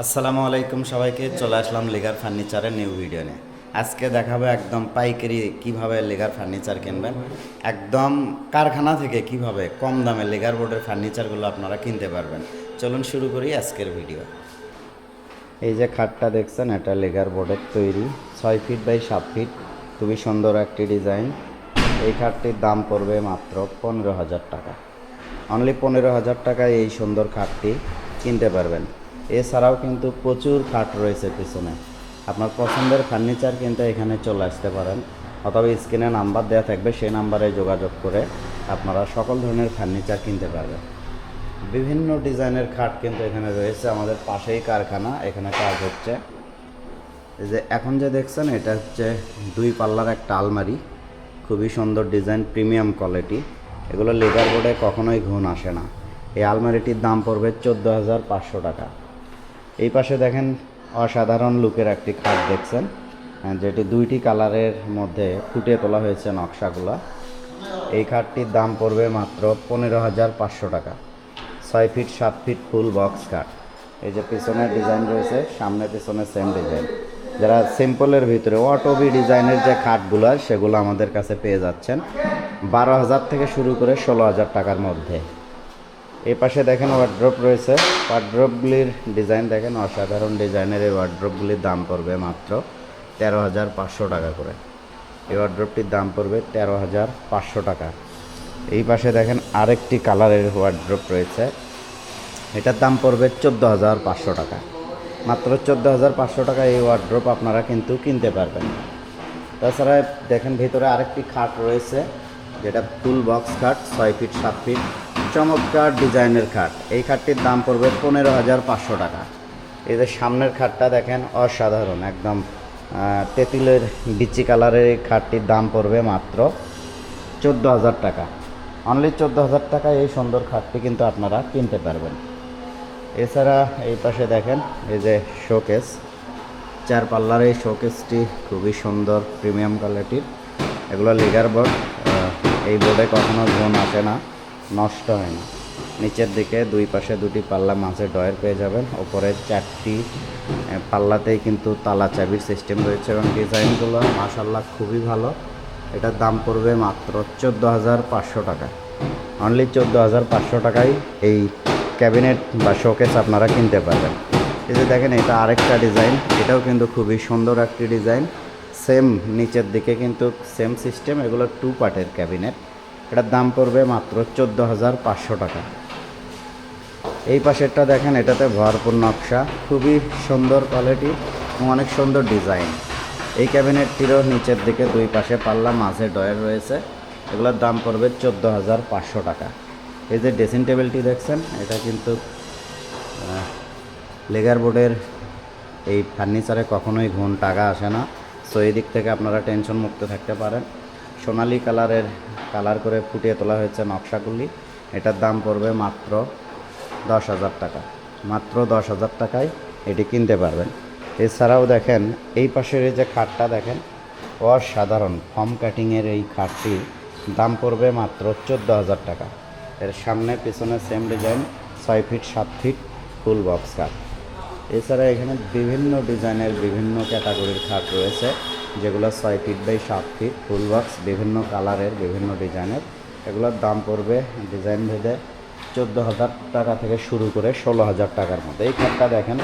আসসালামু আলাইকুম সবাইকে, চলে আসলাম লেগার ফার্নিচারের নিউ ভিডিও নিয়ে। আজকে দেখাবো একদম পাইকারি কীভাবে লেগার ফার্নিচার কিনবেন, একদম কারখানা থেকে কীভাবে কম দামে লেগার বোর্ডের ফার্নিচারগুলো আপনারা কিনতে পারবেন। চলুন শুরু করি আজকের ভিডিও এই যে খাটটা দেখছেন, এটা লেগার বোর্ডের তৈরি, ছয় ফিট বাই সাত ফিট খুবই সুন্দর একটি ডিজাইন এই খাটটির দাম পড়বে মাত্র পনেরো হাজার টাকা। অনলি পনেরো হাজার টাকায় এই সুন্দর খাটটি কিনতে পারবেন। এছাড়াও কিন্তু প্রচুর খাট রয়েছে পিছনে। আপনার পছন্দের ফার্নিচার কিন্তু এখানে চলে আসতে পারেন। অথবা স্ক্রিনে নাম্বার দেওয়া থাকবে, সেই নাম্বারে যোগাযোগ করে আপনারা সকল ধরনের ফার্নিচার কিনতে পারবেন। বিভিন্ন ডিজাইনের খাট কিন্তু এখানে রয়েছে। আমাদের পাশেই কারখানা, এখানে কাজ হচ্ছে। এই যে এখন যে দেখছেন, এটা হচ্ছে দুই পাল্লার একটা আলমারি। খুবই সুন্দর ডিজাইন, প্রিমিয়াম কোয়ালিটি। এগুলো লেগার বোর্ডে কখনোই ঘুণ আসে না। এই আলমারিটির দাম পড়বে চোদ্দ হাজার পাঁচশো টাকা। এই পাশে দেখেন অসাধারণ লুকের একটি খাট দেখছেন। হ্যাঁ, যেটি দুইটি কালারের মধ্যে ফুটিয়ে তোলা হয়েছে নকশাগুলো। এই খাটটির দাম পড়বে মাত্র পনেরো হাজার পাঁচশো টাকা। ছয় ফিট সাত ফিট ফুল বক্স কাট এই যে পিছনের ডিজাইন রয়েছে সামনে পিছনে সেম ডিজাইন যারা সিম্পলের ভিতরে অটোবি ডিজাইনের যে খাটগুলো সেগুলো আমাদের কাছে পেয়ে যাচ্ছেন। বারো হাজার থেকে শুরু করে ষোলো হাজার টাকার মধ্যে। এই পাশে দেখেন ওয়ার্ড্রপ রয়েছে। ওয়ার্ড্রপগুলির ডিজাইন দেখেন, অসাধারণ ডিজাইনের এই ওয়ার্ড্রপগুলির দাম পড়বে মাত্র তেরো হাজার পাঁচশো টাকা করে। এই ওয়ার্ড্রপটির দাম পড়বে তেরো হাজার পাঁচশো টাকা। এই পাশে দেখেন আরেকটি কালারের ওয়ার্ড্রপ রয়েছে। এটার দাম পড়বে চোদ্দ হাজার পাঁচশো টাকা। মাত্র চোদ্দ হাজার পাঁচশো টাকা এই ওয়ার্ড্রপ আপনারা কিন্তু কিনতে পারবেন। তাছাড়া দেখেন ভিতরে আরেকটি খাট রয়েছে, যেটা ফুল বক্স খাট, ছয় ফিট, সাত ফিট। চমৎকার ডিজাইনের খাট। এই খাটটির দাম পড়বে পনেরো হাজার পাঁচশো টাকা। এই যে সামনের খাটটা দেখেন, অসাধারণ, একদম তেঁতুলের বিচি কালারের এই খাটটির দাম পড়বে মাত্র চোদ্দ হাজার টাকা। অনলি চোদ্দ হাজার টাকায় এই সুন্দর খাটটি কিন্তু আপনারা কিনতে পারবেন। এছাড়া এই পাশে দেখেন, এই যে শোকেস। চার পাল্লার এই শোকেসটি খুবই সুন্দর, প্রিমিয়াম কোয়ালিটির। এগুলো লেগার বোর্ড এই বোর্ডে কখনো ঘুম আসে না। নষ্ট হয় না। নিচের দিকে দুই পাশে দুটি পাল্লা মাঝে ডয়ের পেয়ে যাবেন। ওপরে চারটি পাল্লাতেই কিন্তু তালা চাবির সিস্টেম রয়েছে এবং ডিজাইনগুলো মাসাল্লাহ খুবই ভালো। এটার দাম পড়বে মাত্র চোদ্দ হাজার পাঁচশো টাকা। অনলি চোদ্দ হাজার পাঁচশো টাকায় এই ক্যাবিনেট বা শোকেস আপনারা কিনতে পারবেন। এই যে দেখেন, এটা আরেকটা ডিজাইন। এটাও কিন্তু খুবই সুন্দর একটি ডিজাইন। সেম নিচের দিকে কিন্তু সেম সিস্টেম। এগুলো টু পার্টের ক্যাবিনেট। এটার দাম পড়বে মাত্র চোদ্দ হাজার পাঁচশো টাকা। এই পাশেরটা দেখেন, এটাতে ভরপুর নকশা, খুবই সুন্দর কোয়ালিটি এবং অনেক সুন্দর ডিজাইন এই ক্যাবিনেটটিরও নিচের দিকে দুই পাশে পাল্লা, মাঝে ডয়ের রয়েছে। এগুলোর দাম পড়বে চোদ্দ হাজার পাঁচশো টাকা। এই যে ড্রেসিং টেবিলটি দেখছেন, এটা কিন্তু লেগার বোর্ডের এই ফার্নিচারে কখনোই ঘুণ টাকা আসে না। সো এই দিক থেকে আপনারা টেনশন মুক্ত থাকতে পারেন। সোনালি কালারের কালার করে ফুটিয়ে তোলা হয়েছে নকশাগুলি। এটার দাম পড়বে মাত্র দশ হাজার টাকা। মাত্র দশ হাজার টাকায় এটি কিনতে পারবেন। এছাড়াও দেখেন, এই পাশের এই যে খাটটা দেখেন, অসাধারণ। ফর্ম কাটিংয়ের এই খাটটি দাম পড়বে মাত্র চোদ্দ হাজার টাকা। এর সামনে পিছনে সেম ডিজাইন ছয় ফিট সাত ফিট ফুল বক্স খাট এছাড়া এখানে বিভিন্ন ডিজাইনের বিভিন্ন ক্যাটাগরির খাট রয়েছে। যেগুলো ছয় ফিট বাই সাত ফিট ফুল বক্স বিভিন্ন কালারের বিভিন্ন ডিজাইনের এগুলোর দাম পড়বে ডিজাইন ভেদে চোদ্দ হাজার টাকা থেকে শুরু করে ষোলো হাজার টাকার মধ্যে। এই খাটটা দেখেন,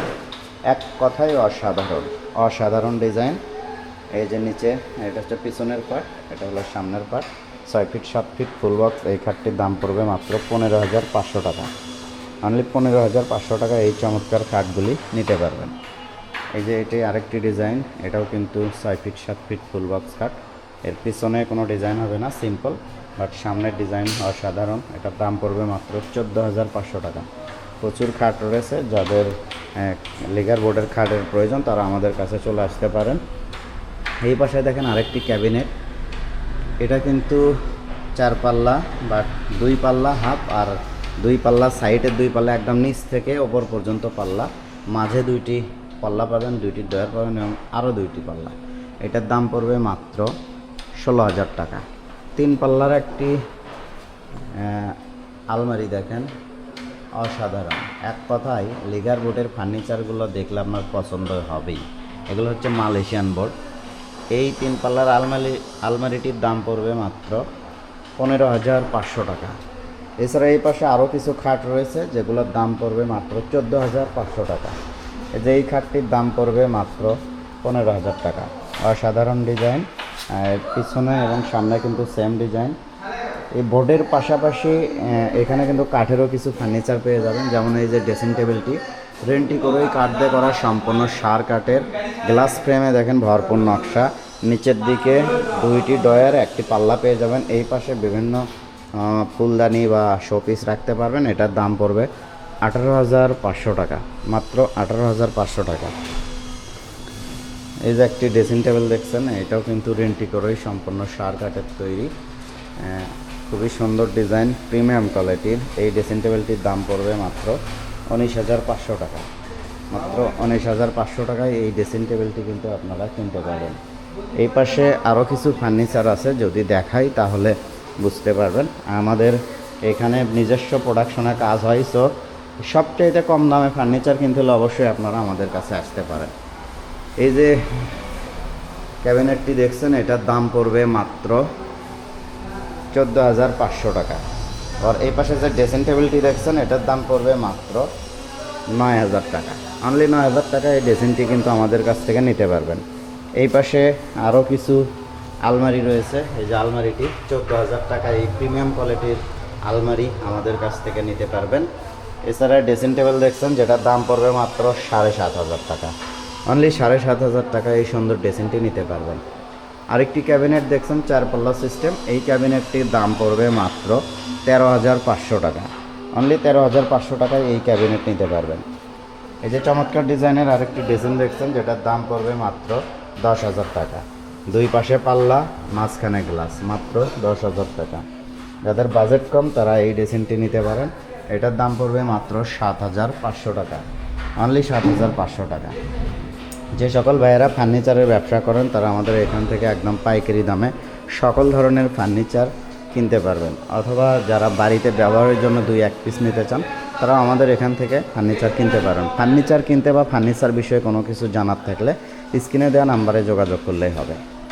এক কথাই অসাধারণ অসাধারণ ডিজাইন এই যে নিচে, এটা হচ্ছে পিছনের পার্ট এটা হলো সামনের পার্ট ছয় ফিট সাত ফিট ফুল বক্স এই খাটটির দাম পড়বে মাত্র পনেরো হাজার পাঁচশো টাকা। অনলি পনেরো হাজার পাঁচশো টাকা এই চমৎকার খাটগুলি নিতে পারবেন। এই যে এটি আরেকটি ডিজাইন এটাও কিন্তু ছয় ফিট সাত ফিট ফুল বক্স খাট এর পিছনে কোনো ডিজাইন হবে না সিম্পল বাট সামনের ডিজাইন অসাধারণ। এটার দাম পড়বে মাত্র চোদ্দ হাজার পাঁচশো টাকা। প্রচুর খাট রয়েছে, যাদের লেগার বোর্ডের খাটের প্রয়োজন, তারা আমাদের কাছে চলে আসতে পারেন। এই পাশে দেখেন আরেকটি ক্যাবিনেট এটা কিন্তু চার পাল্লা বা দুই পাল্লা হাফ আর দুই পাল্লা সাইডের দুই পাল্লা একদম নিচ থেকে ওপর পর্যন্ত পাল্লা। মাঝে দুইটি পাল্লা পাবেন, দুইটি ডয়ার পাবেন এবং আরও দুইটি পাল্লা। এটার দাম পড়বে মাত্র ষোলো হাজার টাকা। তিন পাল্লার একটি আলমারি দেখেন, অসাধারণ। এক কথায়, লিগার বোর্ডের ফার্নিচারগুলো দেখলে আপনার পছন্দ হবেই। এগুলো হচ্ছে মালয়েশিয়ান বোর্ড। এই তিন পাল্লার আলমারি আলমারিটির দাম পড়বে মাত্র পনেরো হাজার পাঁচশো টাকা। এছাড়া এই পাশে আরও কিছু খাট রয়েছে, যেগুলোর দাম পড়বে মাত্র চোদ্দ হাজার পাঁচশো টাকা। যে এই খাটটির দাম পড়বে মাত্র পনেরো হাজার টাকা। অসাধারণ ডিজাইন পিছনে এবং সামনে কিন্তু সেম ডিজাইন। এই বোর্ডের পাশাপাশি এখানে কিন্তু কাঠেরও কিছু ফার্নিচার পেয়ে যাবেন। যেমন এই যে ড্রেসিং টেবিলটি রেন্টি করেই কাঠ দিয়ে করা সম্পূর্ণ সার কাঠের। গ্লাস ফ্রেমে দেখেন ভরপুর নকশা। নিচের দিকে দুইটি ডয়ার একটি পাল্লা পেয়ে যাবেন। এই পাশে বিভিন্ন ফুলদানি বা শোপিস রাখতে পারবেন। এটার দাম পড়বে আঠারো হাজার পাঁচশো টাকা, মাত্র আঠারো হাজার পাঁচশো টাকা। এই যে একটি ড্রেসিং টেবিল দেখছেন, এটাও কিন্তু রেন্টি করেই সম্পূর্ণ সার কাঠের তৈরি। খুবই সুন্দর ডিজাইন, প্রিমিয়াম কোয়ালিটির। এই ড্রেসিং টেবিলটির দাম পড়বে মাত্র উনিশ হাজার পাঁচশো টাকা। মাত্র উনিশ হাজার পাঁচশো টাকায় এই ড্রেসিং টেবিলটি কিন্তু আপনারা কিনতে পারেন এই পাশে আরও কিছু ফার্নিচার আছে, যদি দেখাই তাহলে বুঝতে পারবেন। আমাদের এখানে নিজস্ব প্রোডাকশনে কাজ হয় সো সবচাইতে কম দামে ফার্নিচার কিনতে হলে অবশ্যই আপনারা আমাদের কাছে আসতে পারেন। এই যে ক্যাবিনেটটি দেখছেন, এটার দাম পড়বে মাত্র চোদ্দ হাজার পাঁচশো টাকা। আর এই পাশে যে ড্রেসিং টেবিলটি দেখছেন, এটার দাম পড়বে মাত্র নয় হাজার টাকা। অনলি নয় হাজার টাকা এই ড্রেসিংটি কিন্তু আমাদের কাছ থেকে নিতে পারবেন। এই পাশে আরও কিছু আলমারি রয়েছে। এই যে আলমারিটি, চোদ্দ হাজার টাকা এই প্রিমিয়াম কোয়ালিটির আলমারি আমাদের কাছ থেকে নিতে পারবেন। এছাড়া ড্রেসিং টেবিল দেখছেন যেটার দাম পড়বে মাত্র সাড়ে সাত হাজার টাকা। অনলি সাড়ে সাত হাজার টাকা এই সুন্দর ড্রেসিংটি নিতে পারবেন। আরেকটি ক্যাবিনেট দেখছেন চার পাল্লা সিস্টেম এই ক্যাবিনেটটির দাম পড়বে মাত্র তেরো হাজার পাঁচশো টাকা। অনলি তেরো হাজার পাঁচশো টাকায় এই ক্যাবিনেট নিতে পারবেন। এই যে চমৎকার ডিজাইনের আরেকটি ড্রেসিং দেখছেন, যেটার দাম পড়বে মাত্র দশ হাজার টাকা। দুই পাশে পাল্লা, মাঝখানে গ্লাস মাত্র দশ হাজার টাকা। যাদের বাজেট কম, তারা এই ড্রেসিংটি নিতে পারেন। এটার দাম পড়বে মাত্র সাত হাজার পাঁচশো টাকা। অনলি সাত হাজার পাঁচশো টাকা। যে সকল ভাইয়েরা ফার্নিচারের ব্যবসা করেন, তারা আমাদের এখান থেকে একদম পাইকারি দামে সকল ধরনের ফার্নিচার কিনতে পারবেন। অথবা যারা বাড়িতে ব্যবহারের জন্য দুই, এক পিস নিতে চান তারা আমাদের এখান থেকে ফার্নিচার কিনতে পারেন। ফার্নিচার কিনতে বা ফার্নিচার বিষয়ে কোনো কিছু জানার থাকলে স্ক্রিনে দেওয়া নাম্বারে যোগাযোগ করলেই হবে।